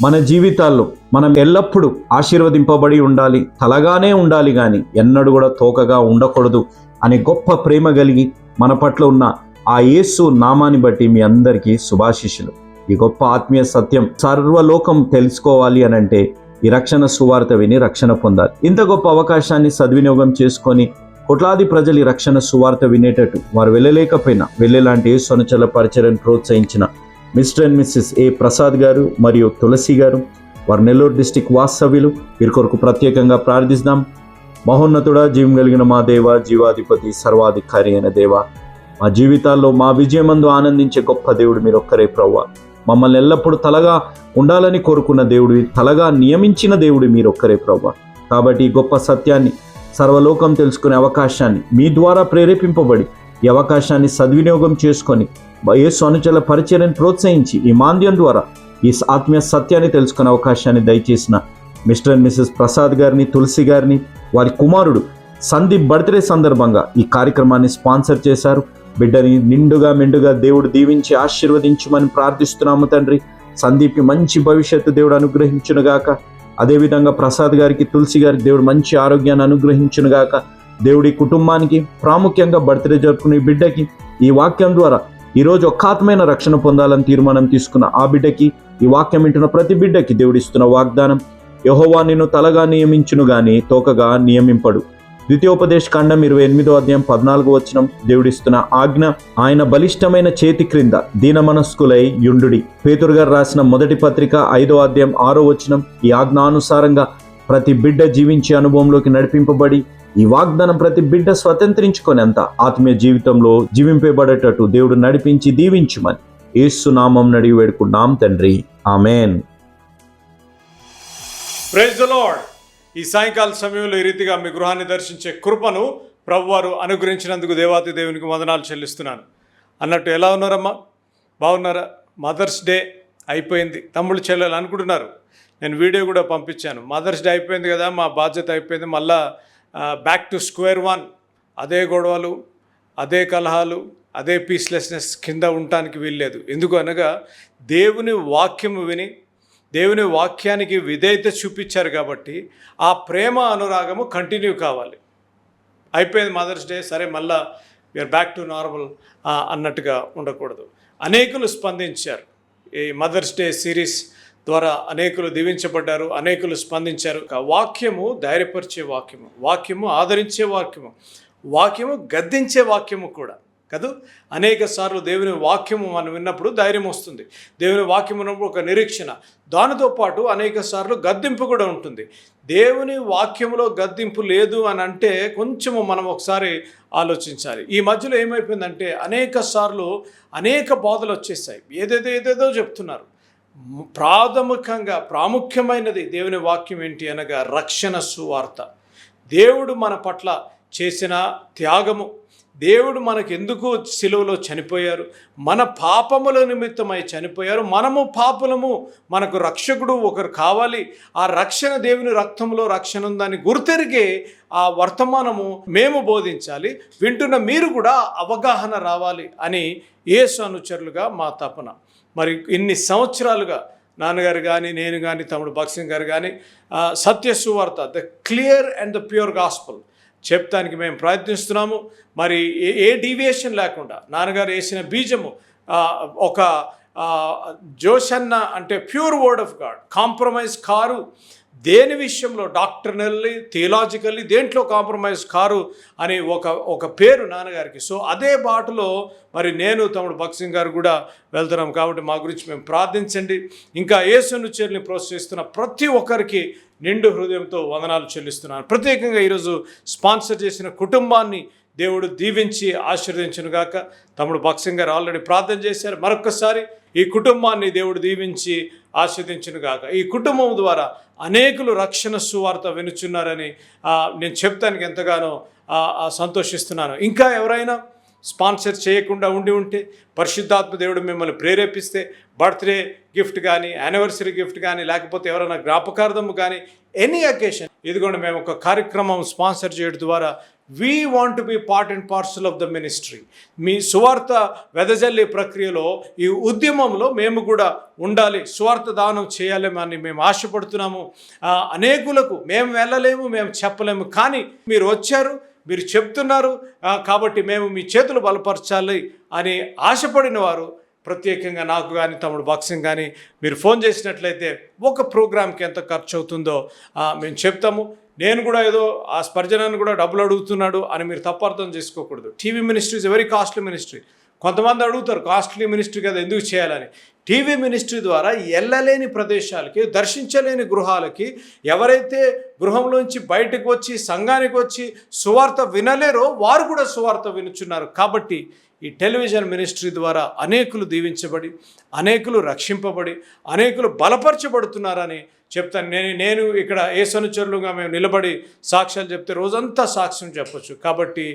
మన జీవితాల్లో మనం ఎల్లప్పుడూ ఆశీర్వదింపబడి ఉండాలి తలగానే ఉండాలి కానీ ఎన్నడూ కూడా తోకగా ఉండకూడదు అనే గొప్ప ప్రేమ కలిగి మన పట్ల ఉన్న ఆ యేసు నామాన్ని బట్టి మీ అందరికీ శుభాశిష్యులు ఈ గొప్ప ఆత్మీయ సత్యం సర్వలోకం తెలుసుకోవాలి అని అంటే ఈ రక్షణ సువార్త విని రక్షణ పొందాలి. ఇంత గొప్ప అవకాశాన్ని సద్వినియోగం చేసుకొని కోట్లాది ప్రజలు ఈ రక్షణ సువార్త వినేటట్టు వారు వెళ్ళలేకపోయినా వెళ్ళేలాంటి యేసు అనుచల పరిచయను ప్రోత్సహించిన mister and missus A Prasad garu మరియు తులసి గారు వారు నెల్లూరు డిస్టిక్ వాస్తవ్యులు. వీరి కొరకు ప్రత్యేకంగా ప్రార్థిస్తాం మహోన్నతుడా జీవం కలిగిన మా దేవ జీవాధిపతి సర్వాధికారి అయిన దేవ మా జీవితాల్లో మా విజయమందు ఆనందించే గొప్ప దేవుడు మీరు ఒక్కరే ప్రవ్వ. మమ్మల్ని ఎల్లప్పుడూ తలగా ఉండాలని కోరుకున్న దేవుడు తలగా నియమించిన దేవుడు మీరు ఒక్కరే ప్రవ్వ. కాబట్టి ఈ గొప్ప సత్యాన్ని సర్వలోకం తెలుసుకునే అవకాశాన్ని మీ ద్వారా ప్రేరేపింపబడి ఈ అవకాశాన్ని సద్వినియోగం చేసుకొని యేసు అనుచల పరిచయని ప్రోత్సహించి ఈ మాంద్యం ద్వారా ఈ ఆత్మీయ సత్యాన్ని తెలుసుకునే అవకాశాన్ని దయచేసిన మిస్టర్ అండ్ మిస్సెస్ ప్రసాద్ గారిని తులసి గారిని వారి కుమారుడు సందీప్ బర్త్డే సందర్భంగా ఈ కార్యక్రమాన్ని స్పాన్సర్ చేశారు. బిడ్డని నిండుగా మెండుగా దేవుడు దీవించి ఆశీర్వదించమని ప్రార్థిస్తున్నాము తండ్రి. సందీప్కి మంచి భవిష్యత్తు దేవుడు అనుగ్రహించునుగాక. అదేవిధంగా ప్రసాద్ గారికి తులసి గారికి దేవుడు మంచి ఆరోగ్యాన్ని అనుగ్రహించునుగాక. దేవుడి కుటుంబానికి ప్రాముఖ్యంగా బర్త్డే జరుపుకునే బిడ్డకి ఈ వాక్యం ద్వారా ఈరోజు ఒక్కాత్మైన రక్షణ పొందాలని తీర్మానం తీసుకున్న ఆ బిడ్డకి ఈ వాక్యం వింటున్న ప్రతి బిడ్డకి దేవుడిస్తున్న వాగ్దానం యహోవా నిన్ను తలగా నియమించును గాని తోకగా నియమింపడు. ద్వితీయోపదేశ ఖండం ఇరవై ఎనిమిదో అధ్యాయం పద్నాలుగు వచనం దేవుడిస్తున్న ఆజ్ఞ ఆయన బలిష్టమైన చేతి క్రింద దీన మనస్కులై యుండుడి. పేతురు గారు రాసిన మొదటి పత్రిక ఐదో అధ్యాయం ఆరో వచనం ఈ ఆజ్ఞానుసారంగా ప్రతి బిడ్డ జీవించే అనుభవంలోకి నడిపింపబడి ఈ వాగ్దానం ప్రతి బిడ్డ స్వతంత్రించుకునేంత ఆత్మీయ జీవితంలో జీవింపబడేటట్టు దేవుడు నడిపించి దీవించుమని ఏసు నామం నడిగి వేడుకున్నాం తండ్రి. ఆమెన్. ప్రైజ్ ద లార్డ్ ఈ సాయంకాల సమయంలో ఈ రీతిగా మీ గృహాన్ని దర్శించే కృపను ప్రభువారు అనుగ్రహించినందుకు దేవాతి దేవునికి వందనాలు చెల్లిస్తున్నాను. అన్నట్టు ఎలా ఉన్నారమ్మా? బాగున్నారా? మదర్స్ డే అయిపోయింది. తమ్ముళ్ళు చెల్లెలు అనుకుంటున్నారు. నేను వీడియో కూడా పంపించాను. మదర్స్ డే అయిపోయింది కదా మా బాధ్యత అయిపోయింది. మళ్ళీ బ్యాక్ టు స్క్వేర్ వన్ అదే గొడవలు అదే కలహాలు అదే పీస్లెస్నెస్ కింద ఉండటానికి వీల్లేదు. ఎందుకు అనగా దేవుని వాక్యము విని దేవుని వాక్యానికి విధేయత చూపించారు కాబట్టి ఆ ప్రేమ అనురాగము కంటిన్యూ కావాలి. అయిపోయింది మదర్స్ డే సరే మళ్ళా వీఆర్ బ్యాక్ టు నార్మల్ అన్నట్టుగా ఉండకూడదు. అనేకులు స్పందించారు. ఈ మదర్స్ డే సిరీస్ ద్వారా అనేకులు దీవించబడ్డారు అనేకులు స్పందించారు. వాక్యము ధైర్యపరిచే వాక్యము వాక్యము ఆదరించే వాక్యము వాక్యము గద్దించే వాక్యము కూడా కదూ. అనేక సార్లు దేవుని వాక్యము మనం విన్నప్పుడు ధైర్యం వస్తుంది. దేవుని వాక్యం ఉన్నప్పుడు ఒక నిరీక్షణ దానితో పాటు అనేక సార్లు గద్దింపు కూడా ఉంటుంది. దేవుని వాక్యంలో గద్దింపు లేదు అని అంటే కొంచెము మనం ఒకసారి ఆలోచించాలి. ఈ మధ్యలో ఏమైపోయిందంటే అనేక సార్లు అనేక బాధలు వచ్చేసాయి. ఏదేదో ఏదేదో చెప్తున్నారు. ప్రాథమికంగా ప్రాముఖ్యమైనది దేవుని వాక్యం ఏంటి అనగా రక్షణ సువార్త. దేవుడు మన పట్ల చేసిన త్యాగము. దేవుడు మనకు ఎందుకు సిలువలో చనిపోయారు? మన పాపముల నిమిత్తమై చనిపోయారు. మనము పాపులము మనకు రక్షకుడు ఒకరు కావాలి. ఆ రక్షణ దేవుని రక్తంలో రక్షణ ఉందని గుర్తెరిగే ఆ వర్తమానము మేము బోధించాలి. వింటున్న మీరు కూడా అవగాహన రావాలి అని యేసు అనుచరులుగా మా తపన. మరి ఇన్ని సంవత్సరాలుగా నాన్నగారు కానీ నేను కానీ తమ్ముడు భక్సింగ్ గారు కానీ సత్య సువార్త the clear and the pure gospel చెప్తానికి మేము ప్రయత్నిస్తున్నాము. మరి ఏ ఏ డీవియేషన్ లేకుండా నాన్నగారు వేసిన బీజము ఒక జోషన్న అంటే pure word of God compromise car దేని విషయంలో? డాక్టర్నల్లీ థియలాజికల్లీ దేంట్లో కాంప్రమైజ్ కారు అని ఒక ఒక పేరు నాన్నగారికి. సో అదే బాటలో మరి నేను తమ్ముడు భక్సింగ్ గారు కూడా వెళ్తున్నాం కాబట్టి మా గురించి మేము ప్రార్థించండి. ఇంకా యేసును చేరిని ప్రోత్సహిస్తున్న ప్రతి ఒక్కరికి నిండు హృదయంతో వందనాలు చెల్లిస్తున్నాను. ప్రత్యేకంగా ఈరోజు స్పాన్సర్ చేసిన కుటుంబాన్ని దేవుడు దీవించి ఆశీర్వదించునుగాక. తమ్ముడు భక్సింగ్ గారు ఆల్రెడీ ప్రార్థన చేశారు. మరొకసారి ఈ కుటుంబాన్ని దేవుడు దీవించి ఆస్వాదించునుగాక ఈ కుటుంబం ద్వారా అనేకులు రక్షణ సువార్త వినుచున్నారని నేను చెప్తానికి ఎంతగానో సంతోషిస్తున్నాను. ఇంకా ఎవరైనా స్పాన్సర్ చేయకుండా ఉండి ఉంటే పరిశుద్ధాత్మ దేవుడు మిమ్మల్ని ప్రేరేపిస్తే బర్త్డే గిఫ్ట్ కానీ యానివర్సరీ గిఫ్ట్ కానీ లేకపోతే ఎవరైనా జ్ఞాపకార్థము కానీ ఎనీ అకేషన్ ఇదిగోండి మేము ఒక కార్యక్రమం స్పాన్సర్ చేయడం ద్వారా we want be part and parcel of the ministry మీ సువార్త వెదజల్లే ప్రక్రియలో ఈ ఉద్యమంలో మేము కూడా ఉండాలి. సువార్త దానం చేయాలి అని మేము ఆశపడుతున్నాము. అనేకులకు మేము వెళ్ళలేము మేము చెప్పలేము. కానీ మీరు వచ్చారు మీరు చెప్తున్నారు కాబట్టి మేము మీ చేతులు బలపరచాలి అని ఆశపడిన వారు ప్రత్యేకంగా నాకు కానీ తమ్ముడు బాక్సింగ్ కానీ మీరు ఫోన్ చేసినట్లయితే ఒక ప్రోగ్రామ్కి ఎంత ఖర్చు అవుతుందో మేము చెప్తాము. నేను కూడా ఏదో ఆ స్పర్జనాన్ని కూడా డబ్బులు అడుగుతున్నాడు అని మీరు తప్పు అర్థం చేసుకోకూడదు. TV ministry is very costly ministry. కొంతమంది అడుగుతారు కాస్ట్లీ మినిస్ట్రీ కదా ఎందుకు చేయాలని? టీవీ మినిస్ట్రీ ద్వారా వెళ్ళలేని ప్రదేశాలకి దర్శించలేని గృహాలకి ఎవరైతే గృహంలోంచి బయటకు వచ్చి సంఘానికి వచ్చి సువార్త వినలేరో వారు కూడా సువార్త వినుచున్నారు. కాబట్టి ఈ టెలివిజన్ మినిస్ట్రీ ద్వారా అనేకులు దీవించబడి అనేకులు రక్షింపబడి అనేకులు బలపరచబడుతున్నారని చెప్తాను. నేను నేను ఇక్కడ ఏసనుచరులుగా మేము నిలబడి సాక్ష్యాలు చెప్తే రోజంతా సాక్ష్యం చెప్పొచ్చు. కాబట్టి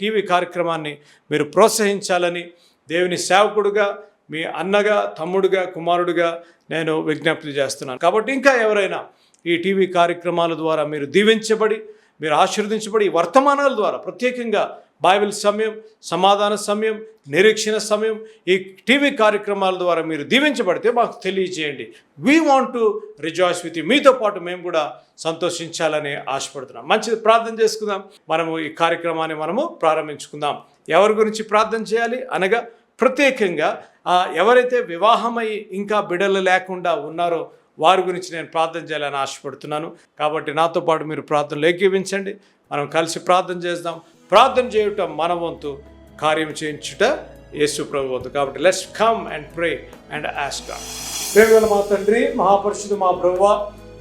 టీవీ కార్యక్రమాన్ని మీరు ప్రోత్సహించాలని దేవుని సేవకుడుగా మీ అన్నగా తమ్ముడుగా కుమారుడుగా నేను విజ్ఞప్తి చేస్తున్నాను. కాబట్టి ఇంకా ఎవరైనా ఈ టీవీ కార్యక్రమాల ద్వారా మీరు దీవించబడి మీరు ఆశీర్వదించబడి ఈ వర్తమానాల ద్వారా ప్రత్యేకంగా బైబిల్ సమయం సమాధాన సమయం నిరీక్షణ సమయం ఈ టీవీ కార్యక్రమాల ద్వారా మీరు దీవించబడితే మాకు తెలియజేయండి. We want to rejoice with మీతో పాటు మేము కూడా సంతోషించాలని ఆశపడుతున్నాం. మంచిది ప్రార్థన చేసుకుందాం. మనము ఈ కార్యక్రమాన్ని మనము ప్రారంభించుకుందాం. ఎవరి గురించి ప్రార్థన చేయాలి? అనగా ప్రత్యేకంగా ఎవరైతే వివాహమై ఇంకా బిడలు లేకుండా ఉన్నారో వారి గురించి నేను ప్రార్థన చేయాలని ఆశపడుతున్నాను. కాబట్టి నాతో పాటు మీరు ప్రార్థనలు ఏకీవించండి మనం కలిసి ప్రార్థన చేద్దాం. ప్రార్థన చేయటం మన వంతు కార్యం చేయించుట యేసు ప్రభు వంతు. కాబట్టి let's come and pray and ask ప్రేమల మా తండ్రి మహాపరుషుడు మా ప్రభువ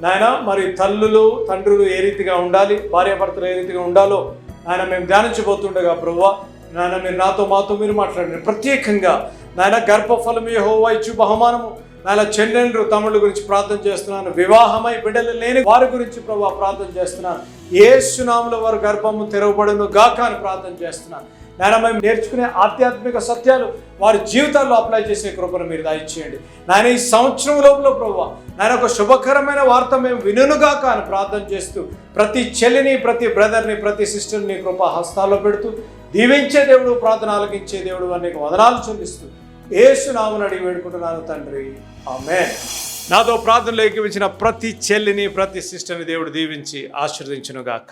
నాయన మరి తల్లులు తండ్రులు ఏ రీతిగా ఉండాలి భార్యాభర్తలు ఏ రీతిగా ఉండాలో నాయన మేము ధ్యానించబోతుండగా ప్రభువ నాయన మీరు నాతో మాతో మీరు మాట్లాడండి. ప్రత్యేకంగా నాయన గర్భఫలం యహోవా ఇచ్చు బహుమానము నాయన చెల్లెండ్రు తమ్ముళ్ళ గురించి ప్రార్థన చేస్తున్నాను. వివాహమై బిడ్డలు లేని వారి గురించి ప్రభు ప్రార్థన చేస్తున్నాను. ఏ సునాముల వారి గర్భము తెరవబడును గాక అని ప్రార్థన చేస్తున్నాను. నాయన మేము నేర్చుకునే ఆధ్యాత్మిక సత్యాలు వారి జీవితాల్లో అప్లై చేసే కృపను మీరు దయచేయండి. నాయన ఈ సంవత్సరం లోపల ప్రభు నాయన ఒక శుభకరమైన వార్త మేము వినుగాక అని ప్రార్థన చేస్తూ ప్రతి చెల్లిని ప్రతి బ్రదర్ని ప్రతి సిస్టర్ని కృప హస్తాల్లో పెడుతూ దీవించే దేవుడు ప్రార్థన ఆలకించే దేవుడు అనేక వదనాలు చెల్లిస్తూ ఏసునామని అడిగి వేడుకుంటున్నాను తండ్రి. నాతో ప్రార్థనలో ఏకీవించిన ప్రతి చెల్లిని ప్రతి సిస్టర్ని దేవుడు దీవించి ఆశీర్వదించునుగాక.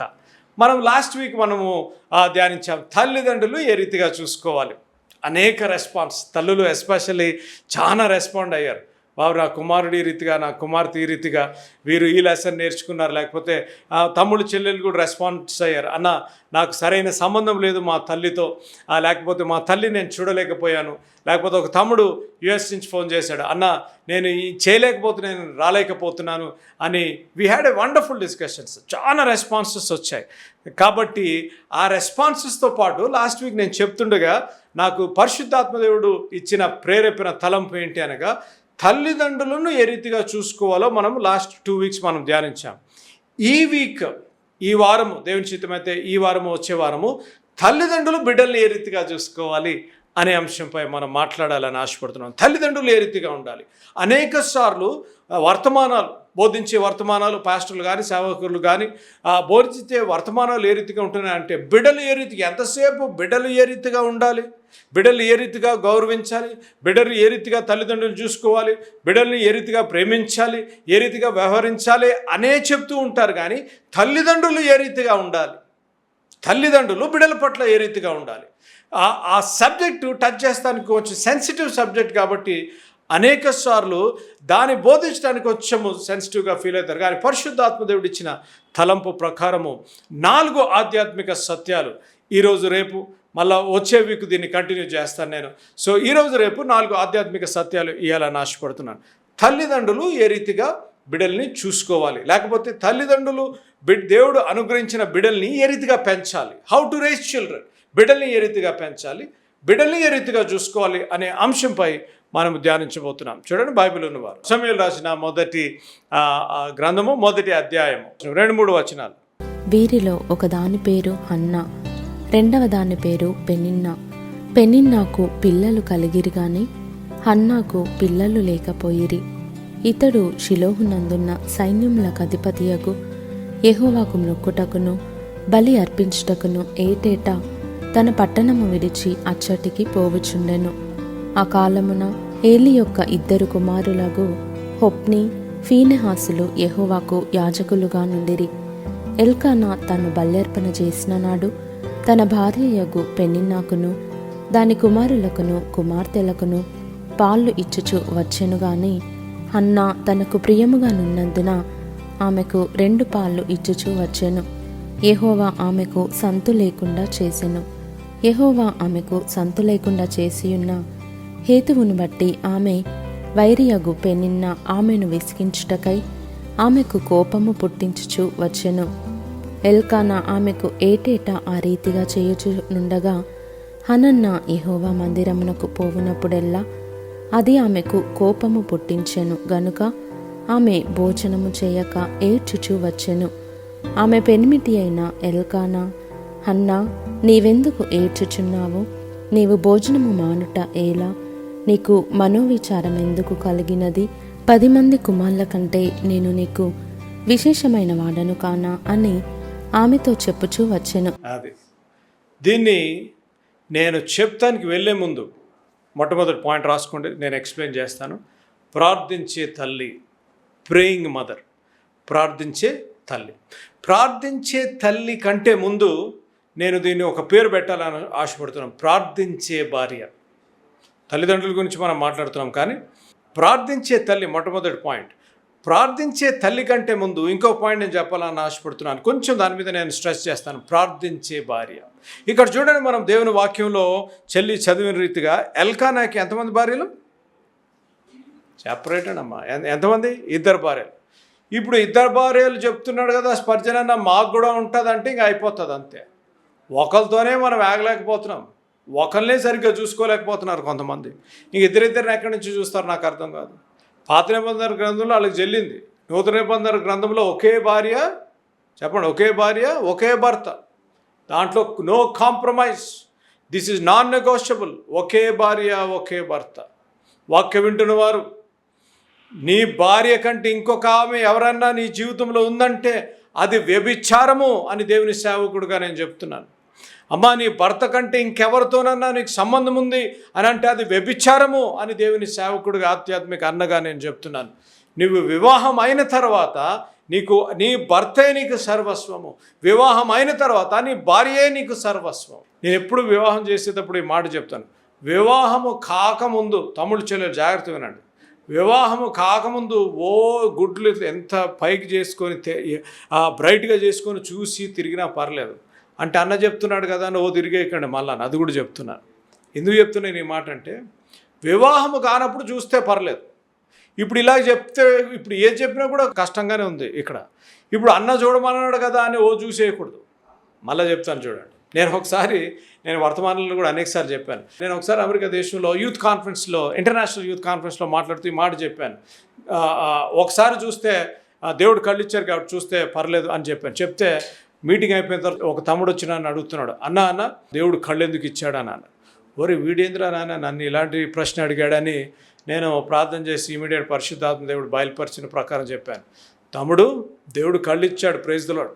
మనం లాస్ట్ వీక్ మనము ధ్యానించాం తల్లిదండ్రులు ఏ రీతిగా చూసుకోవాలి. అనేక రెస్పాన్స్ తల్లులు ఎస్పెషల్లీ చాలా రెస్పాండ్ అయ్యారు. వారు నా కుమారుడు ఈ రీతిగా నా కుమార్తె ఈ రీతిగా వీరు ఈ లెసన్ నేర్చుకున్నారు. లేకపోతే తమ్ముడు చెల్లెలు కూడా రెస్పాన్స్ అయ్యారు. అన్న నాకు సరైన సంబంధం లేదు మా తల్లితో. లేకపోతే మా తల్లి నేను చూడలేకపోయాను. లేకపోతే ఒక తమ్ముడు యుఎస్ నుంచి ఫోన్ చేశాడు. అన్న నేను ఈ చేయలేకపోతే నేను రాలేకపోతున్నాను అని we had a wonderful discussions చాలా రెస్పాన్సెస్ వచ్చాయి. కాబట్టి ఆ రెస్పాన్సెస్తో పాటు లాస్ట్ వీక్ నేను చెప్తుండగా నాకు పరిశుద్ధాత్మదేవుడు ఇచ్చిన ప్రేరేపణ తలంపు ఏంటి అనగా తల్లిదండ్రులను ఏ రీతిగా చూసుకోవాలో మనం లాస్ట్ టూ వీక్స్ మనం ధ్యానించాం. ఈ వీక్ ఈ వారము దేవుని చిత్తమైతే ఈ వారము వచ్చే వారము తల్లిదండ్రులు బిడ్డల్ని ఏ రీతిగా చూసుకోవాలి అనే అంశంపై మనం మాట్లాడాలని ఆశపడుతున్నాం. తల్లిదండ్రులు ఏ రీతిగా ఉండాలి? అనేక సార్లు వర్తమానాలు బోధించే వర్తమానాలు పాస్టర్లు కానీ సేవకులు కానీ బోధించే వర్తమానాలు ఏ రీతిగా ఉంటున్నాయంటే బిడ్డలు ఏ రీతిగా ఎంతసేపు బిడ్డలు ఏ రీతిగా ఉండాలి? బిడ్డలు ఏ రీతిగా గౌరవించాలి? బిడ్డలు ఏ రీతిగా తల్లిదండ్రులు చూసుకోవాలి? బిడ్డల్ని ఏ రీతిగా ప్రేమించాలి? ఏ రీతిగా వ్యవహరించాలి? అనే చెప్తూ ఉంటారు కానీ తల్లిదండ్రులు ఏ రీతిగా ఉండాలి? తల్లిదండ్రులు బిడ్డల పట్ల ఏ రీతిగా ఉండాలి? ఆ- సబ్జెక్టు టచ్ చేస్తానికి కొంచెం సెన్సిటివ్ సబ్జెక్ట్ కాబట్టి అనేక సార్లు దాన్ని బోధించడానికి కొంచెము సెన్సిటివ్గా ఫీల్ అవుతారు. కానీ పరిశుద్ధాత్మదేవుడు ఇచ్చిన తలంపు ప్రకారము నాలుగు ఆధ్యాత్మిక సత్యాలు ఈరోజు రేపు మళ్ళీ వచ్చే వీక్ దీన్ని కంటిన్యూ చేస్తాను నేను. సో ఈరోజు రేపు నాలుగు ఆధ్యాత్మిక సత్యాలు ఇవ్వాలని ఆశపడుతున్నాను. తల్లిదండ్రులు ఏ రీతిగా బిడల్ని చూసుకోవాలి? లేకపోతే తల్లిదండ్రులు బిడ్ దేవుడు అనుగ్రహించిన బిడల్ని ఏ రీతిగా పెంచాలి? హౌ టు రేస్ చిల్డ్రన్ బిడల్ని ఏ రీతిగా పెంచాలి? బిడల్ని ఏ రీతిగా చూసుకోవాలి అనే అంశంపై మనం ధ్యానించబోతున్నాం. చూడండి బైబిల్ ఉన్నవారు. సమయంలో రాసిన మొదటి గ్రంథము మొదటి అధ్యాయము. రెండు మూడు వచనాలు. వీరిలో ఒకదాని పేరు హన్నా. రెండవ దాని పేరు పెనిన్నా. పెనిన్నాకు పిల్లలు కలిగిరి గాని హన్నాకు పిల్లలు లేకపోయిరి. ఇతడు షిలోహునందున్న సైన్యములకు అధిపతియగు. యహోవాకు మొక్కుటకును బలి అర్పించుటకును ఏటేటా తన పట్టణము విడిచి అచ్చటికి పోవుచుండెను. ఆ కాలమున ఏలి యొక్క ఇద్దరు కుమారులకు హొప్ని ఫీనెహాసులు యహోవాకు యాజకులుగా నుండిరి. ఎల్కానా తను బల్యర్పణ చేసిన నాడు తన భార్యయగు పెన్నిన్నాకును దాని కుమారులకును కుమార్తెలకును పాళ్ళు ఇచ్చుచు వచ్చెను గాని హన్నా తనకు ప్రియముగా నున్నందున ఆమెకు రెండు పాళ్ళు ఇచ్చుచూ వచ్చెను. ఎహోవా ఆమెకు సంతు లేకుండా చేసెను. ఎహోవా ఆమెకు సంతు లేకుండా చేసియున్న హేతువును బట్టి ఆమె వైరియగు పెనిన్న ఆమెను విసిగించుటకై ఆమెకు కోపము పుట్టించుచు వచ్చెను. ఎల్కానా ఆమెకు ఏటేటా ఆ రీతిగా చేయుచునుండగా హనన్న ఇహోవా మందిరమునకు పోవునప్పుడెల్లా అది ఆమెకు కోపము పుట్టించెను. గనుక ఆమె భోజనము చేయక ఏడ్చుచూ వచ్చెను. ఆమె పెనిమిటి అయిన ఎల్కానా హన్నా నీవెందుకు ఏడ్చుచున్నావు? నీవు భోజనము మానుట ఏలా నీకు మనోవిచారం ఎందుకు కలిగినది? పది మంది కుమార్ల కంటే నేను నీకు విశేషమైన వాడను కానా? అని ఆమెతో చెప్పుచూ వచ్చెను. అది. దీన్ని నేను చెప్తానికి వెళ్ళే ముందు మొట్టమొదటి పాయింట్ రాసుకోండి నేను ఎక్స్ప్లెయిన్ చేస్తాను. ప్రార్థించే తల్లి ప్రేయింగ్ మదర్. ప్రార్థించే తల్లి. ప్రార్థించే తల్లి కంటే ముందు నేను దీన్ని ఒక పేరు పెట్టాలని ఆశపడుతున్నాను ప్రార్థించే భార్య. తల్లిదండ్రుల గురించి మనం మాట్లాడుతున్నాం కానీ ప్రార్థించే తల్లి మొట్టమొదటి పాయింట్. ప్రార్థించే తల్లి కంటే ముందు ఇంకో పాయింట్ నేను చెప్పాలని ఆశపడుతున్నాను. కొంచెం దాని మీద నేను స్ట్రెస్ చేస్తాను. ప్రార్థించే భార్య. ఇక్కడ చూడండి మనం దేవుని వాక్యంలో చెల్లి చదివిన రీతిగా ఎల్కానాకి ఎంతమంది భార్యలు? సెపరేటెడ్ అమ్మా ఎంతమంది? ఇద్దరు భార్యలు. ఇప్పుడు ఇద్దరు భార్యలు చెప్తున్నాడు కదా స్పర్జన మాకు కూడా ఉంటుంది అంటే ఇంక అయిపోతుంది అంతే. ఒకరితోనే మనం ఆగలేకపోతున్నాం. ఒకరినే సరిగ్గా చూసుకోలేకపోతున్నారు కొంతమంది. ఇంక ఇద్దరిద్దరిని ఎక్కడి నుంచి చూస్తారు నాకు అర్థం కాదు. పాత నిబంధన గ్రంథంలో వాళ్ళకి చెల్లింది. నూతన నిబంధన గ్రంథంలో ఒకే భార్య చెప్పండి ఒకే భార్య ఒకే భర్త. దాంట్లో no compromise this is non negotiable ఒకే భార్య ఒకే భర్త. వాక్య వింటున్నవారు నీ భార్య కంటే ఇంకొక ఆమె ఎవరన్నా నీ జీవితంలో ఉందంటే అది వ్యభిచారము అని దేవుని సేవకుడుగా నేను చెప్తున్నాను. అమ్మా నీ భర్త కంటే ఇంకెవరితోనన్నా నీకు సంబంధం ఉంది అని అంటే అది వ్యభిచారము అని దేవుని సేవకుడిగా ఆధ్యాత్మిక అన్నగా నేను చెప్తున్నాను. నువ్వు వివాహం అయిన తర్వాత నీకు నీ భర్తే నీకు సర్వస్వము. వివాహం అయిన తర్వాత నీ భార్యే నీకు సర్వస్వం నేను ఎప్పుడు వివాహం చేసేటప్పుడు ఈ మాట చెప్తాను. వివాహము కాకముందు తమ్ముడు చెల్లెలు జాగ్రత్త వినండి. వివాహము కాకముందు ఓ గుడ్లు ఎంత పైకి చేసుకొని బ్రైట్గా చేసుకొని చూసి తిరిగినా పర్లేదు. అంటే అన్న చెప్తున్నాడు కదా అని ఓ తిరిగేయకండి మళ్ళా అది కూడా చెప్తున్నాను ఎందుకు చెప్తున్నాను ఈ మాట అంటే వివాహము కానప్పుడు చూస్తే పర్లేదు. ఇప్పుడు ఇలా చెప్తే ఇప్పుడు ఏది చెప్పినా కూడా కష్టంగానే ఉంది ఇక్కడ. ఇప్పుడు అన్న చూడమన్నాడు కదా అని ఓ చూసేయకూడదు. మళ్ళీ చెప్తాను చూడండి. నేను ఒకసారి నేను వర్తమానంలో కూడా అనేకసార్లు చెప్పాను. నేను ఒకసారి అమెరికా దేశంలో యూత్ కాన్ఫరెన్స్లో ఇంటర్నేషనల్ యూత్ కాన్ఫరెన్స్లో మాట్లాడుతూ ఈ మాట చెప్పాను. ఒకసారి చూస్తే దేవుడు కళ్ళు ఇచ్చారు కాబట్టి చూస్తే పర్లేదు అని చెప్పాను. చెప్తే మీటింగ్ అయిపోయిన తర్వాత ఒక తమ్ముడు వచ్చి నన్ను అడుగుతున్నాడు అన్న అన్న దేవుడు కళ్ళు ఎందుకు ఇచ్చాడు అన్న ఒరే వీడేంద్రా నాన్న నన్ను ఇలాంటి ప్రశ్న అడిగాడని నేను ప్రార్థన చేసి ఇమీడియట్ పరిశుద్ధాత్మ దేవుడు బయలుపరిచిన ప్రకారం చెప్పాను. తమ్ముడు దేవుడు కళ్ళు ఇచ్చాడు ప్రైజ్దులాడు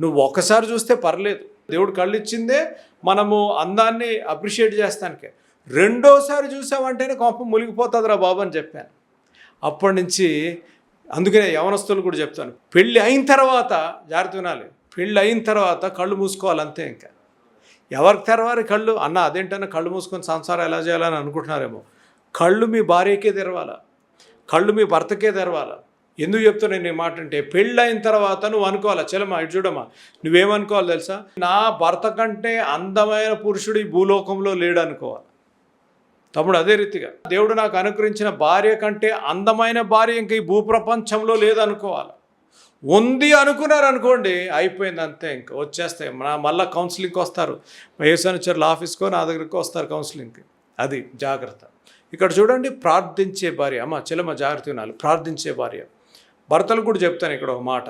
నువ్వు ఒక్కసారి చూస్తే పర్లేదు. దేవుడు కళ్ళు ఇచ్చిందే మనము అందాన్ని అప్రిషియేట్ చేస్తానికే. రెండోసారి చూసామంటేనే కోపం మునిగిపోతుందిరా బాబు అని చెప్పాను. అప్పటి నుంచి అందుకనే యవనస్తులు కూడా చెప్తాను. పెళ్ళి అయిన తర్వాత జాగ్రత్త వినాలి పెళ్ళి అయిన తర్వాత కళ్ళు మూసుకోవాలి అంతే ఇంకా. ఎవరికి తెరవాలి కళ్ళు? అన్న అదేంటన్నా కళ్ళు మూసుకొని సంసారం ఎలా చేయాలని అనుకుంటున్నారేమో. కళ్ళు మీ భార్యకే తెరవాలా? కళ్ళు మీ భర్తకే తెరవాలా? ఎందుకు చెప్తున్నా నేను ఈ మాట అంటే పెళ్ళి అయిన తర్వాత నువ్వు అనుకోవాలా? చలమా ఇటు చూడమ్మా నువ్వేమనుకోవాలి తెలుసా? నా భర్త కంటే అందమైన పురుషుడు ఈ భూలోకంలో లేడు అనుకోవాలి తమ్ముడు అదే రీతిగా. దేవుడు నాకు అనుగ్రహించిన భార్య కంటే అందమైన భార్య ఇంక ఈ భూప్రపంచంలో లేదనుకోవాలి. ఉంది అనుకున్నారు అనుకోండి అయిపోయింది అంతే ఇంకా. వచ్చేస్తాయి. మన మళ్ళీ కౌన్సిలింగ్కి వస్తారు. ఏసానుచర్ల ఆఫీస్కో నా దగ్గరికి వస్తారు కౌన్సిలింగ్కి అది జాగ్రత్త. ఇక్కడ చూడండి ప్రార్థించే భార్య. అమ్మ చెల్లమ్మ జాగ్రత్త వినాలి ప్రార్థించే భార్య. భర్తలు కూడా చెప్తాను ఇక్కడ ఒక మాట.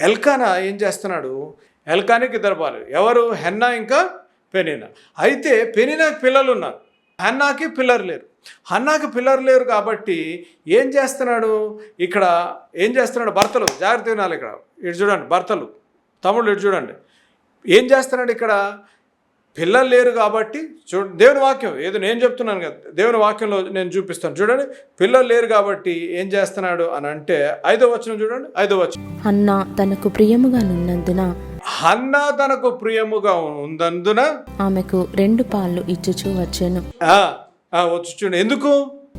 ఎల్కానా ఏం చేస్తున్నాడు? ఎల్కానికి ఇద్దరు బాలు ఎవరు? హెన్నా ఇంకా పెనినా. అయితే పెనినాకి పిల్లలు ఉన్నారు హెన్నాకి పిల్లలు లేరు. హన్నాకి పిల్లలు లేరు కాబట్టి ఏం చేస్తున్నాడు? ఇక్కడ ఏం చేస్తున్నాడు? భర్తలు. జాగ్రత్త వినాలి ఇక్కడ. ఇటు చూడండి భర్తలు. తమ్ముళ్ళు ఇటు చూడండి. ఏం చేస్తున్నాడు ఇక్కడ? పిల్లలు లేరు కాబట్టి చూ దేవుని వాక్యం. ఏదో నేను చెప్తున్నాను కదా. దేవుని వాక్యంలో నేను చూపిస్తాను. చూడండి పిల్లలు లేరు కాబట్టి ఏం చేస్తున్నాడు అని అంటే ఐదో వచనం చూడండి ఐదో వచనం. హన్న తనకు ప్రియముగా నున్నందున. హన్నా తనకు ప్రియముగా ఉందందున ఆమెకు రెండు పాళ్ళు ఇచ్చుచూ వచ్చెను. ఆ, ఆ, వచ్చి చూడండి. ఎందుకు?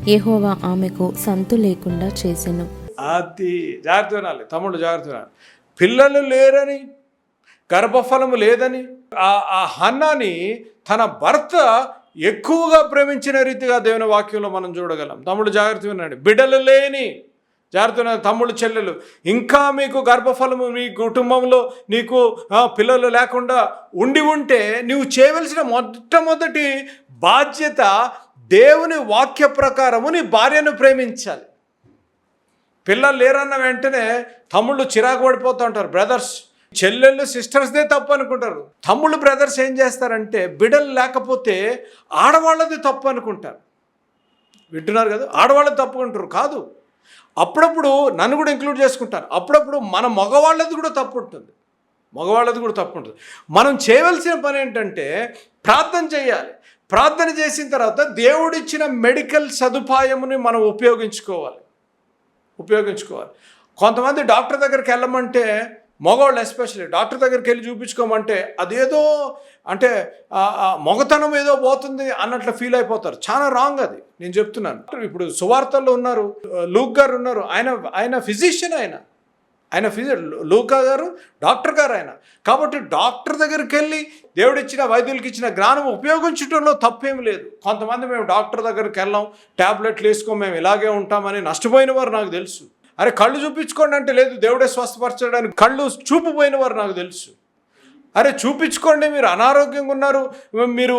యెహోవా ఆమెకు సంతు లేకుండా చేసెను. అది జాగ్రత్త వినాలి తమ్ముడు జాగ్రత్త వినాలి పిల్లలు లేరని గర్భఫలము లేదని ఆ హన్నాని తన భర్త ఎక్కువగా ప్రేమించిన రీతిగా దేవుని వాక్యంలో మనం చూడగలం. తమ్ముడు జాగ్రత్త వినండి బిడ్డలు లేని జాగ్రత్త తమ్ముడు చెల్లెలు ఇంకా మీకు గర్భఫలము మీ కుటుంబంలో నీకు పిల్లలు లేకుండా ఉండి ఉంటే నువ్వు చేయవలసిన మొట్టమొదటి బాధ్యత దేవుని వాక్య ప్రకారము నీ భార్యను ప్రేమించాలి. పిల్లలు లేరన్న వెంటనే తమ్ముళ్ళు చిరాకు పడిపోతూ ఉంటారు బ్రదర్స్. చెల్లెళ్ళు సిస్టర్స్దే తప్పు అనుకుంటారు. తమ్ముళ్ళు బ్రదర్స్ ఏం చేస్తారంటే బిడ్డలు లేకపోతే ఆడవాళ్ళది తప్పు అనుకుంటారు. వింటున్నారు కదా? ఆడవాళ్ళది తప్పు అంటారు. కాదు. అప్పుడప్పుడు నన్ను కూడా ఇంక్లూడ్ చేసుకుంటారు. అప్పుడప్పుడు మన మగవాళ్ళది కూడా తప్పు ఉంటుంది. మగవాళ్ళది కూడా తప్పు ఉంటుంది. మనం చేయవలసిన పని ఏంటంటే ప్రార్థన చేయాలి. ప్రార్థన చేసిన తర్వాత దేవుడిచ్చిన మెడికల్ సదుపాయముని మనం ఉపయోగించుకోవాలి. ఉపయోగించుకోవాలి. కొంతమంది డాక్టర్ దగ్గరికి వెళ్ళమంటే మగవాళ్ళు ఎస్పెషల్లీ డాక్టర్ దగ్గరికి వెళ్ళి చూపించుకోమంటే అదేదో అంటే ఆ, ఏదో పోతుంది అన్నట్లు ఫీల్ అయిపోతారు. చాలా రాంగ్ అది. నేను చెప్తున్నాను. ఇప్పుడు సువార్తల్లో ఉన్నారు. లూక్ గారు ఉన్నారు. ఆయన ఆయన ఫిజిషియన్ ఆయన. ఆయన ఫిజి లూకా గారు డాక్టర్ గారు ఆయన. కాబట్టి డాక్టర్ దగ్గరికి వెళ్ళి దేవుడిచ్చిన వైద్యులకి ఇచ్చిన జ్ఞానం ఉపయోగించడంలో తప్పేం లేదు. కొంతమంది మేము డాక్టర్ దగ్గరికి వెళ్ళాం ట్యాబ్లెట్లు వేసుకో మేము ఇలాగే ఉంటామని నష్టపోయిన వారు నాకు తెలుసు. అరే కళ్ళు చూపించుకోండి అంటే లేదు దేవుడే స్వస్థపరచడానికి కళ్ళు చూపుపోయిన వారు నాకు తెలుసు. అరే చూపించుకోండి మీరు అనారోగ్యంగా ఉన్నారు మీరు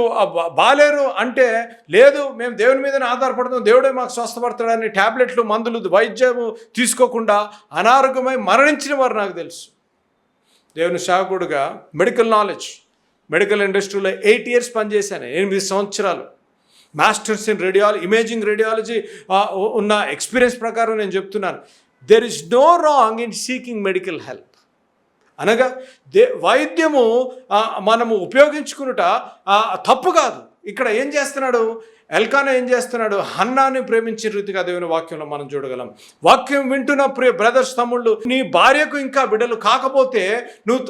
బాలేరు అంటే లేదు మేము దేవుని మీదనే ఆధారపడుతున్నాం దేవుడే మాకు స్వస్థపడతాడని ట్యాబ్లెట్లు మందులు వైద్యము తీసుకోకుండా అనారోగ్యమై మరణించిన వారు నాకు తెలుసు. దేవుని సేవకుడుగా మెడికల్ నాలెడ్జ్ మెడికల్ ఇండస్ట్రీలో ఎయిట్ ఇయర్స్ పనిచేశాను ఎనిమిది సంవత్సరాలు. Masters in radiology imaging radiology ఉన్న ఎక్స్పీరియన్స్ ప్రకారం నేను చెప్తున్నాను. There is no wrong in seeking medical help అనగా దే వైద్యము మనము ఉపయోగించుకునుట తప్పు కాదు. ఇక్కడ ఏం చేస్తున్నాడు? ఎల్కానా ఏం చేస్తున్నాడు? హన్నాని ప్రేమించిన రీతిగా దేవుని వాక్యంలో మనం చూడగలం. వాక్యం వింటున్న ప్రియ బ్రదర్స్ తమ్ముళ్ళు నీ భార్యకు ఇంకా బిడ్డలు కాకపోతే నువ్వు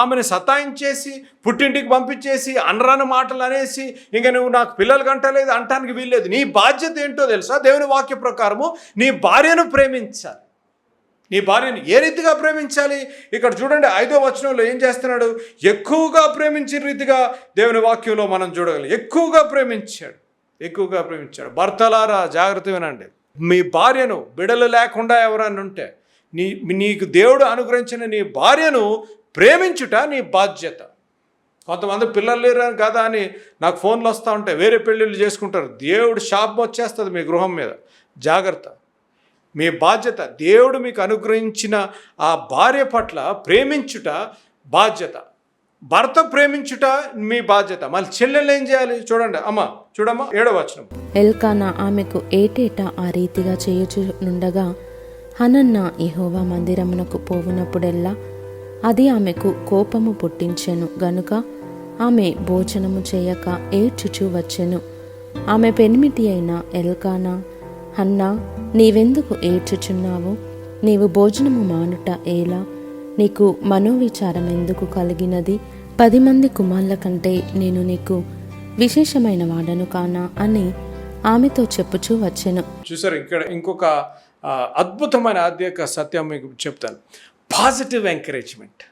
ఆమెను సతాయించేసి పుట్టింటికి పంపించేసి అనరాని మాటలు అనేసి ఇంకా నువ్వు నాకు పిల్లలు కంటలేదు అంటానికి వీల్లేదు. నీ బాధ్యత ఏంటో తెలుసా? దేవుని వాక్య ప్రకారము నీ భార్యను ప్రేమించాలి. నీ భార్యను ఏ రీతిగా ప్రేమించాలి? ఇక్కడ చూడండి ఐదో వచనంలో ఏం చేస్తున్నాడు? ఎక్కువగా ప్రేమించిన రీతిగా దేవుని వాక్యంలో మనం చూడగలం. ఎక్కువగా ప్రేమించాడు. ఎక్కువగా ప్రేమించాడు. భర్తలారా జాగ్రత్త వినండి. మీ భార్యను బిడలు లేకుండా ఎవరన్నా ఉంటే నీ నీకు దేవుడు అనుగ్రహించిన నీ భార్యను ప్రేమించుట నీ బాధ్యత. కొంతమంది పిల్లలు లేరు కదా అని నాకు ఫోన్లు వస్తూ ఉంటాయి. వేరే పెళ్ళిళ్ళు చేసుకుంటారు. దేవుడు శాపం వచ్చేస్తుంది మీ గృహం మీద. జాగ్రత్త. మీ బాధ్యత దేవుడు మీకు అనుగ్రహించిన ఆ భార్య పట్ల ప్రేమించుట బాధ్యత. భర్త ప్రేమించుట మీ బాధ్యత. మళ్ళీ చెల్లెలు ఏం చేయాలి? చూడండి. అమ్మ చూడమ్మా ఏడవచనం ఎల్కానా ఆమెకు ఏటేటా ఆ రీతిగా చేయుచునుండగా హనన్న ఇహోవా మందిరమునకు పోవునప్పుడెల్లా అది ఆమెకు కోపము పుట్టించెను. గనుక ఆమె భోజనము చేయక ఏడ్చుచూ వచ్చెను. ఆమె పెనిమిటి అయిన ఎల్కానా అన్నా నీవెందుకు ఏడ్చుచున్నావు? నీవు భోజనము మానుట ఏలా నీకు మనోవిచారం ఎందుకు కలిగినది? పది మంది కుమార్ల కంటే నేను నీకు విశేషమైన వాడను కానా అని ఆమెతో చెప్పుచూ వచ్చాను. చూసారు ఇక్కడ ఇంకొక అద్భుతమైన ఆధ్యాత్మిక సత్యం మీకు చెప్తాను. పాజిటివ్ ఎంకరేజ్మెంట్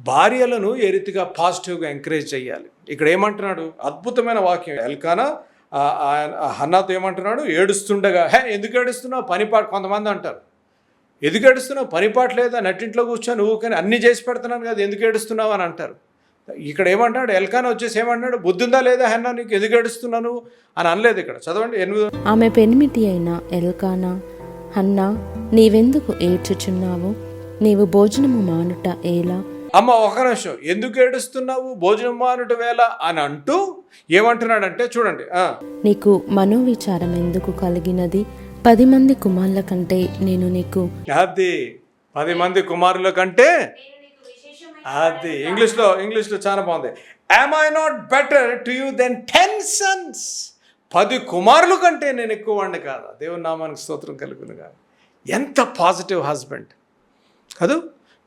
భార్యలను ఏ రీతిగా పాజిటివ్గా ఎంకరేజ్ చేయాలి? ఇక్కడ ఏమంటున్నాడు? అద్భుతమైన వాక్యం. ఎల్కానా హన్నాతో ఏమంటున్నాడు? ఏడుస్తుండగా హే ఎందుకు ఏడుస్తున్నావు? పనిపాటు కొంతమంది అంటారు. ఎందుకు ఏడుస్తున్నావు? పనిపాటు లేదా? నట్టింట్లో కూర్చొని నువ్వు కానీ అన్నీ చేసి పెడుతున్నాను కదా ఎందుకు ఏడుస్తున్నావు? అని అంటారు. ఇక్కడ ఏమంటున్నాడు? ఎల్కాన్ వచ్చేసి ఏమంటున్నాడు? బుద్ధుందా లేదా హన్నా నీకు ఎందుకు ఏడుస్తున్నాను అని అనలేదు ఇక్కడ. చదవండి ఎనిమిది. ఆమె పెనిమిటి అయిన ఎల్కానా హన్నా నీవెందుకు ఏడ్చుచున్నావు? నీవు భోజనము మానుట ఎలా? అమ్మ ఒక నిమిషం. ఎందుకు ఏడుస్తున్నావు? భోజనం మానుట వేళ అని అంటూ ఏమంటున్నాడంటే చూడండి నీకు మనోవిచారం ఎందుకు కలిగినది? పది మంది కుమార్ల కంటే నేను నీకు అది పది మంది కుమారుల కంటే అది. ఇంగ్లీష్లో ఇంగ్లీష్లో చాలా బాగుంది. Am I not better to you than ten sons పది కుమారుల కంటే నేను ఎక్కువ వాడిని కాదా? దేవుని నామానికి స్తోత్రం కలుగును కాదు ఎంత పాజిటివ్ హస్బెండ్ కాదు?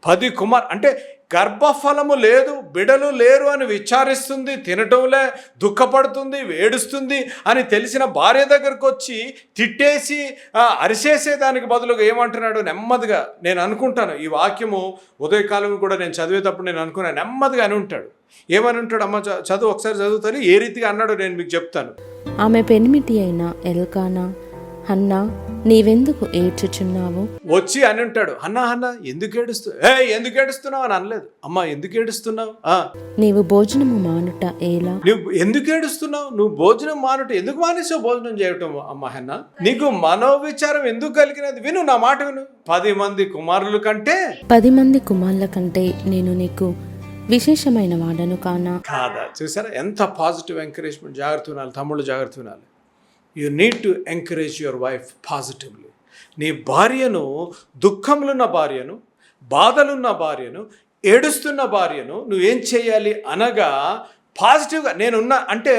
పది కుమార్ అంటే గర్భఫలము లేదు బిడలు లేరు అని విచారిస్తుంది తినటంలే దుఃఖపడుతుంది ఏడుస్తుంది అని తెలిసిన భార్య దగ్గరకు వచ్చి తిట్టేసి అరిసేసేదానికి బదులుగా ఏమంటున్నాడు? నెమ్మదిగా నేను అనుకుంటాను ఈ వాక్యము ఉదయకాలం కూడా నేను చదివేటప్పుడు నేను అనుకున్నాను నెమ్మదిగా అని ఉంటాడు. ఏమని ఉంటాడు? అమ్మ చదువు ఒకసారి చదువుతాను ఏ రీతిగా అన్నాడు నేను మీకు చెప్తాను. ఆమె పెనిమిటి అయిన ఎల్కానా హన్నా నీవెందుకు ఏడ్చుచున్నావు? వచ్చి అని ఉంటాడు అన్నా అన్న ఎందుకు ఏడుస్తు? ఏ ఎందుకు ఏడుస్తున్నావు అని అనలేదు. అమ్మ ఎందుకు ఏడుస్తున్నావు? ఆ, నీవు భోజనము మానుట ఏలా నువ్వు ఎందుకు ఏడుస్తున్నావు? నువ్వు భోజనం మానుట ఎందుకు మానేసావు భోజనం చేయటం? అమ్మ హన్న నీకు మనోవిచారం ఎందుకు కలిగినది? విను నా మాట విను. పది మంది కుమారుల కంటే పది మంది కుమార్ల కంటే నేను నీకు విశేషమైన వాడను కానా? కాదా? చూసారా? ఎంత పాజిటివ్ ఎంకరేజ్మెంట్. జాగ్రత్త తమ్ముళ్ళు జాగ్రత్త you need to encourage your wife positively. నీ భార్యను దుఃఖంలున్న భార్యను బాధలున్న భార్యను ఏడుస్తున్న భార్యను నువ్వేం చేయాలి అనగా పాజిటివ్గా నేనున్నా అంటే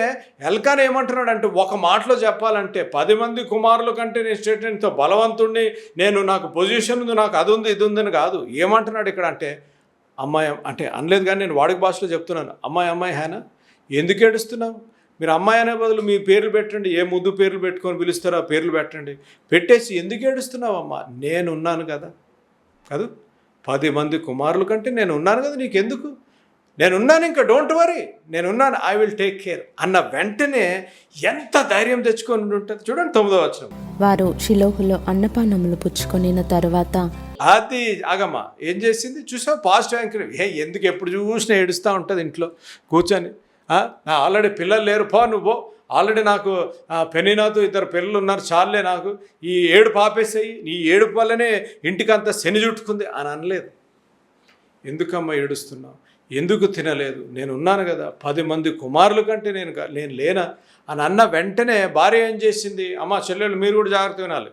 ఎల్కాన్ ఏమంటున్నాడు అంటే ఒక మాటలో చెప్పాలంటే పది మంది కుమారుల కంటే నేను స్టేట్మెంట్తో బలవంతుణ్ణి నేను నాకు పొజిషన్ ఉంది నాకు అది ఉంది ఇది ఉందని కాదు. ఏమంటున్నాడు ఇక్కడ అంటే అమ్మాయి అంటే అనలేదు కానీ నేను వాడుక భాషలో చెప్తున్నాను. అమ్మాయి అమ్మాయి హేనా? ఎందుకు ఏడుస్తున్నావు? మీరు అమ్మాయి అనే బదులు మీ పేర్లు పెట్టండి ఏ ముద్దు పేర్లు పెట్టుకొని పిలుస్తారో ఆ పేర్లు పెట్టండి. పెట్టేసి ఎందుకు ఏడుస్తున్నావు అమ్మా నేను ఉన్నాను కదా. కాదు పది మంది కుమారుల కంటే నేను ఉన్నాను కదా నీకెందుకు? నేనున్నాను ఇంకా డోంట్ వరీ నేనున్నాను ఐ విల్ టేక్ కేర్ అన్న వెంటనే ఎంత ధైర్యం తెచ్చుకొని ఉంటుంది చూడండి తొమ్మిదో వచ్చిన వారు షిలోహులో అన్నపానములు పుచ్చుకొనిన తరువాత అది ఆగమ్మా ఏం చేసింది? చూసావు పాజిటివ్ ఎంకరేజ్ ఏ ఎందుకు ఎప్పుడు చూసినా ఏడుస్తూ ఉంటుంది ఇంట్లో కూర్చొని. నా ఆల్రెడీ పిల్లలు లేరు. పో నువ్వు ఆల్రెడీ నాకు పెనినాతో ఇద్దరు పిల్లలు ఉన్నారు. చాలే నాకు. ఈ ఏడు పాపేసాయి నీ ఏడుపు వల్లనే ఇంటికంతా శని చుట్టుకుంది అని అనలేదు. ఎందుకమ్మా ఏడుస్తున్నావు? ఎందుకు తినలేదు? నేను ఉన్నాను కదా. పది మంది కుమారుల కంటే నేను నేను లేనా? అని అన్న వెంటనే భార్య ఏం చేసింది? అమ్మ చెల్లెలు మీరు కూడా జాగ్రత్త వినాలి.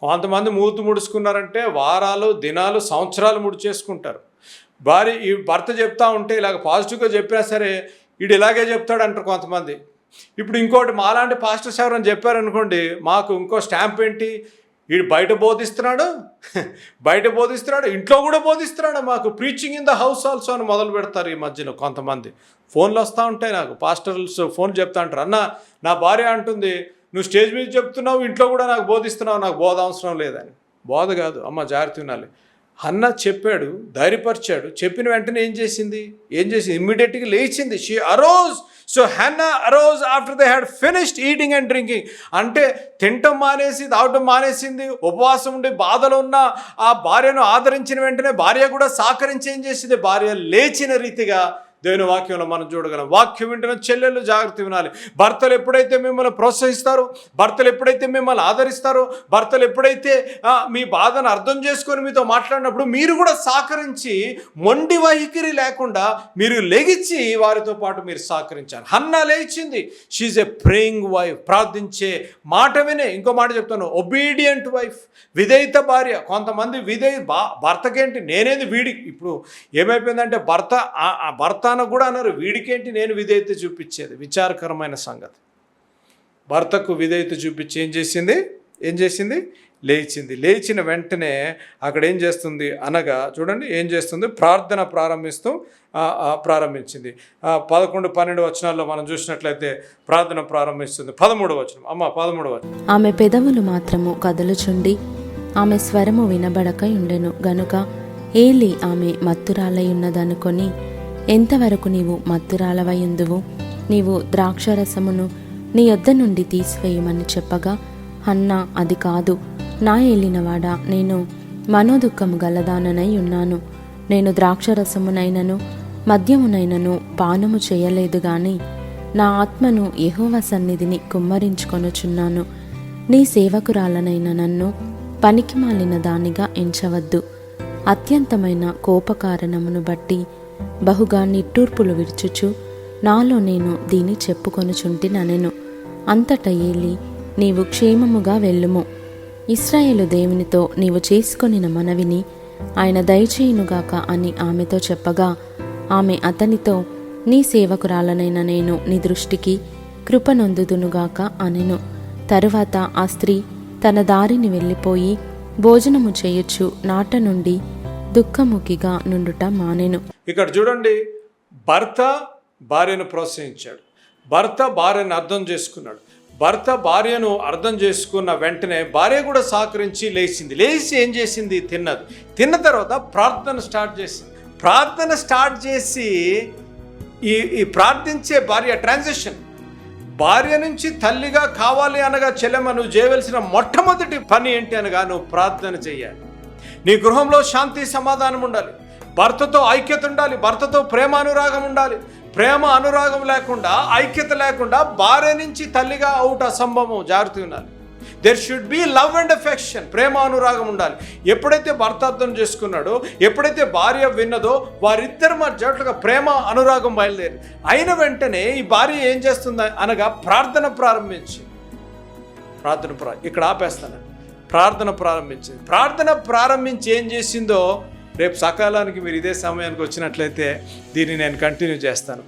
కొంతమంది మూతు ముడుచుకున్నారంటే వారాలు దినాలు సంవత్సరాలు ముడిచేసుకుంటారు. భార్య ఈ భర్త చెప్తా ఉంటే ఇలాగ పాజిటివ్గా చెప్పినా సరే వీడు ఇలాగే చెప్తాడు అంటారు కొంతమంది. ఇప్పుడు ఇంకోటి మాలాంటి పాస్టర్స్ ఎవరైనా చెప్పారనుకోండి మాకు ఇంకో స్టాంప్ ఏంటి? వీడు బయట బోధిస్తున్నాడు బయట బోధిస్తున్నాడు ఇంట్లో కూడా బోధిస్తున్నాడు మాకు preaching in the house also అని మొదలు పెడతారు ఈ మధ్యలో కొంతమంది. ఫోన్లు వస్తూ ఉంటాయి నాకు పాస్టర్స్ ఫోన్ చెప్తా అంటారు అన్న నా భార్య అంటుంది నువ్వు స్టేజ్ మీద చెప్తున్నావు ఇంట్లో కూడా నాకు బోధిస్తున్నావు నాకు బోధ అవసరం లేదని. బోధ కాదు అమ్మ జాగ్రత్త వినాలి అన్న చెప్పాడు ధైర్యపరిచాడు. చెప్పిన వెంటనే ఏం చేసింది? ఏం చేసింది? ఇమ్మీడియట్గా లేచింది. She arose so Hannah arose after they had finished eating and drinking అంటే తినటం మానేసి తాగటం మానేసింది. ఉపవాసం ఉండి బాధలో ఉన్న ఆ భార్యను ఆదరించిన వెంటనే భార్య కూడా సహకరించి ఏం చేసింది? భార్య లేచిన రీతిగా దేవుని వాక్యంలో మనం చూడగలం. వాక్యం వింటున్న చెల్లెళ్ళు జాగ్రత్త వినాలి. భర్తలు ఎప్పుడైతే మిమ్మల్ని ప్రోత్సహిస్తారో భర్తలు ఎప్పుడైతే మిమ్మల్ని ఆదరిస్తారో భర్తలు ఎప్పుడైతే మీ బాధను అర్థం చేసుకొని మీతో మాట్లాడినప్పుడు మీరు కూడా సహకరించి మొండి వైఖరి లేకుండా మీరు లెగిచ్చి వారితో పాటు మీరు సహకరించాలి హన్నా లేచింది. షీజ్ ఎ ప్రేయింగ్ వైఫ్ ప్రార్థించే మాట వినే ఇంకో మాట చెప్తాను. ఒబీడియంట్ వైఫ్ విధేయత భార్య. కొంతమంది విధేయ బా భర్తకేంటి? నేనేది వీడి ఇప్పుడు ఏమైపోయిందంటే భర్త భర్త భర్తను కూడా అన్నారు వీడికేంటి నేను విధేయత చూపించేది? విచారకరమైన సంగతి. భర్తకు విధేయత చూపించి ఏం చేసింది? ఏం చేసింది? లేచింది. లేచిన వెంటనే అక్కడ ఏం చేస్తుంది? అనగా చూడండి ఏం చేస్తుంది? ప్రార్థన ప్రారంభిస్తూ ప్రారంభించింది. పదకొండు పన్నెండు వచనాల్లో మనం చూసినట్లయితే ప్రార్థన ప్రారంభిస్తుంది. పదమూడు వచనం. అమ్మ పదమూడు వచనం. ఆమె పెదవులు మాత్రము కదలుచుండి ఆమె స్వరము వినబడక ఉండెను గనుక ఏలి ఆమె మత్తురాలై ఉన్నదనుకొని ఎంతవరకు నీవు మత్తురాలవయుందువు నీవు ద్రాక్షరసమును నీ యొద్ద నుండి తీసివేయమని చెప్పగా అన్నా అది కాదు. నా ఏలినవాడా నేను మనోదుఖము గలదాననై ఉన్నాను నేను ద్రాక్షరసమునైనను మద్యమునైనను పానము చేయలేదు గాని నా ఆత్మను యహోవ సన్నిధిని కుమ్మరించుకొనుచున్నాను. నీ సేవకురాలనైన నన్ను పనికిమాలిన దానిగా ఎంచవద్దు. అత్యంతమైన కోపకారణమును బట్టి బహుగా నిట్టూర్పులు విడుచుచు నాలో నేను దీని చెప్పుకొనుచుంటిననెను అంతట ఏలి నీవు క్షేమముగా వెళ్ళుము. ఇస్రాయేలు దేవునితో నీవు చేసుకొనిన మనవిని ఆయన దయచేయునుగాక అని ఆమెతో చెప్పగా ఆమె అతనితో నీ సేవకురాలనైన నేను నీ దృష్టికి కృపనొందుదునుగాక అనెను. తరువాత ఆ స్త్రీ తన దారిని వెళ్ళిపోయి భోజనము చేయొచ్చు నాట నుండి దుఃఖముఖిగా నుండుట మానెను. ఇక్కడ చూడండి భర్త భార్యను ప్రోత్సహించాడు. భర్త భార్యను అర్థం చేసుకున్నాడు. భర్త భార్యను అర్థం చేసుకున్న వెంటనే భార్య కూడా సహకరించి లేచింది. లేచి ఏం చేసింది? తిన్నది. తిన్న తర్వాత ప్రార్థన స్టార్ట్ చేసింది. ప్రార్థన స్టార్ట్ చేసి ఈ ఈ ప్రార్థించే భార్య ట్రాన్సిషన్. భార్య నుంచి తల్లిగా కావాలి అనగా చెల్లెమ్మ నువ్వు చేయవలసిన మొట్టమొదటి పని ఏంటి అనగా నువ్వు ప్రార్థన చేయాలి. నీ గృహంలో శాంతి సమాధానం ఉండాలి. భర్తతో ఐక్యత ఉండాలి భర్తతో ప్రేమ అనురాగం ఉండాలి. ప్రేమ అనురాగం లేకుండా ఐక్యత లేకుండా భార్య నుంచి తల్లిగా అవుట అసంభవం జాగ్రత్త ఉండాలి. There should be love and affection ప్రేమ అనురాగం ఉండాలి. ఎప్పుడైతే భర్త అర్థం చేసుకున్నాడో ఎప్పుడైతే భార్య విన్నదో వారిద్దరు మా జట్లుగా ప్రేమ అనురాగం బయలుదేరి. అయిన వెంటనే ఈ భార్య ఏం చేస్తుంది అనగా ప్రార్థన ప్రారంభించి ప్రార్థన ప్రా ఇక్కడ ఆపేస్తాను. ప్రార్థన ప్రారంభించింది. ప్రార్థన ప్రారంభించి ఏం చేసిందో రేపు సకాలానికి మీరు ఇదే సమయానికి వచ్చినట్లయితే దీన్ని నేను కంటిన్యూ చేస్తాను.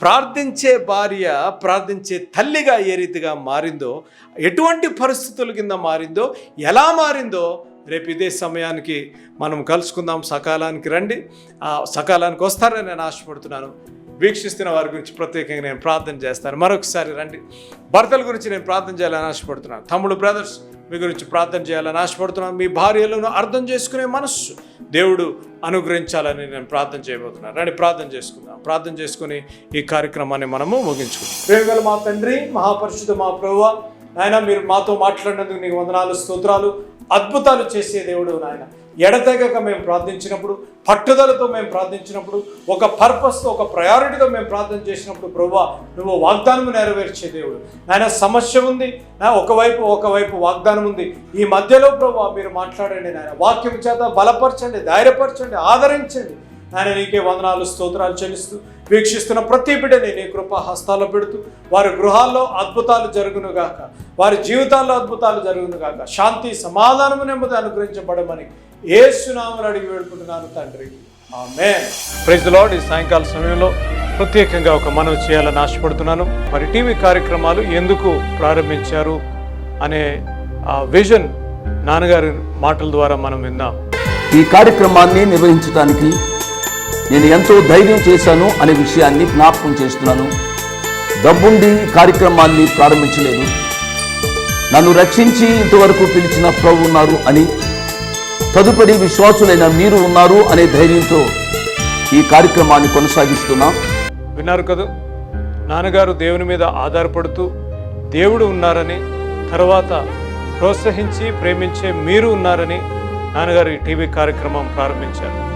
ప్రార్థించే భార్య ప్రార్థించే తల్లిగా ఏ రీతిగా మారిందో ఎటువంటి పరిస్థితుల కింద మారిందో ఎలా మారిందో రేపు ఇదే సమయానికి మనం కలుసుకుందాం. సకాలానికి రండి. సకాలానికి వస్తారని నేను ఆశపడుతున్నాను. వీక్షిస్తున్న వారి గురించి ప్రత్యేకంగా నేను ప్రార్థన చేస్తాను. మరొకసారి రండి. భర్తల గురించి నేను ప్రార్థన చేయాలని ఆశపడుతున్నాను. తమ్ముడు బ్రదర్స్ మీ గురించి ప్రార్థన చేయాలని ఆశపడుతున్నాను. మీ భార్యలను అర్థం చేసుకునే మనస్సు దేవుడు అనుగ్రహించాలని నేను ప్రార్థన చేయబోతున్నాను. రండి ప్రార్థన చేసుకుందాం. ప్రార్థన చేసుకుని ఈ కార్యక్రమాన్ని మనము ముగించుకుందాం. ప్రేమగల మా తండ్రి మహాపరిషుద్ధ మా ప్రభువ నాయన మీరు మాతో మాట్లాడినందుకు నీకు వందనాలు స్తోత్రాలు అద్భుతాలు చేసే దేవుడు నాయన. ఎడతెగక మేము ప్రార్థించినప్పుడు పట్టుదలతో మేము ప్రార్థించినప్పుడు ఒక పర్పస్తో ఒక ప్రయారిటీతో మేము ప్రార్థన చేసినప్పుడు ప్రభా నువ్వు వాగ్దానం నెరవేర్చే దేవుడు. నాయన సమస్య ఉంది. నా ఒకవైపు ఒకవైపు వాగ్దానం ఉంది. ఈ మధ్యలో ప్రభా మీరు మాట్లాడండి నాయన. వాక్యం చేత బలపరచండి ధైర్యపరచండి ఆదరించండి. నాయన నీకే వందనాలు స్తోత్రాలు చెల్లిస్తూ వీక్షిస్తున్న ప్రతి బిడ్డని నీ కృప హస్తాల్లో పెడుతూ వారి గృహాల్లో అద్భుతాలు జరుగునుగాక. వారి జీవితాల్లో అద్భుతాలు జరుగునుగాక. శాంతి సమాధానము నెమ్మది అనుగ్రహించబడమని ఏసునామని అడిగి వేడుకుంటున్నాను తండ్రి. ఆమె ప్రైజ్ లార్డ్ ఈ సాయంకాల సమయంలో ప్రత్యేకంగా ఒక మనవి చేయాలని ఆశపడుతున్నాను. మరి టీవీ కార్యక్రమాలు ఎందుకు ప్రారంభించారు అనే ఆ విజన్ నాన్నగారి మాటల ద్వారా మనం విందాం. ఈ కార్యక్రమాన్ని నిర్వహించడానికి నేను ఎంతో ధైర్యం చేశాను అనే విషయాన్ని జ్ఞాపకం చేస్తున్నాను. డబ్బుండి కార్యక్రమాన్ని ప్రారంభించలేదు. నన్ను రక్షించి ఇంతవరకు పిలిచిన ప్రభు ఉన్నారు అని తదుపరి విశ్వాసులైన మీరు ఉన్నారు అనే ధైర్యంతో ఈ కార్యక్రమాన్ని కొనసాగిస్తున్నాం. విన్నారు కదా నాన్నగారు దేవుని మీద ఆధారపడుతూ దేవుడు ఉన్నారని తర్వాత ప్రోత్సహించి ప్రేమించే మీరు ఉన్నారని నాన్నగారు ఈ టీవీ కార్యక్రమం ప్రారంభించారు.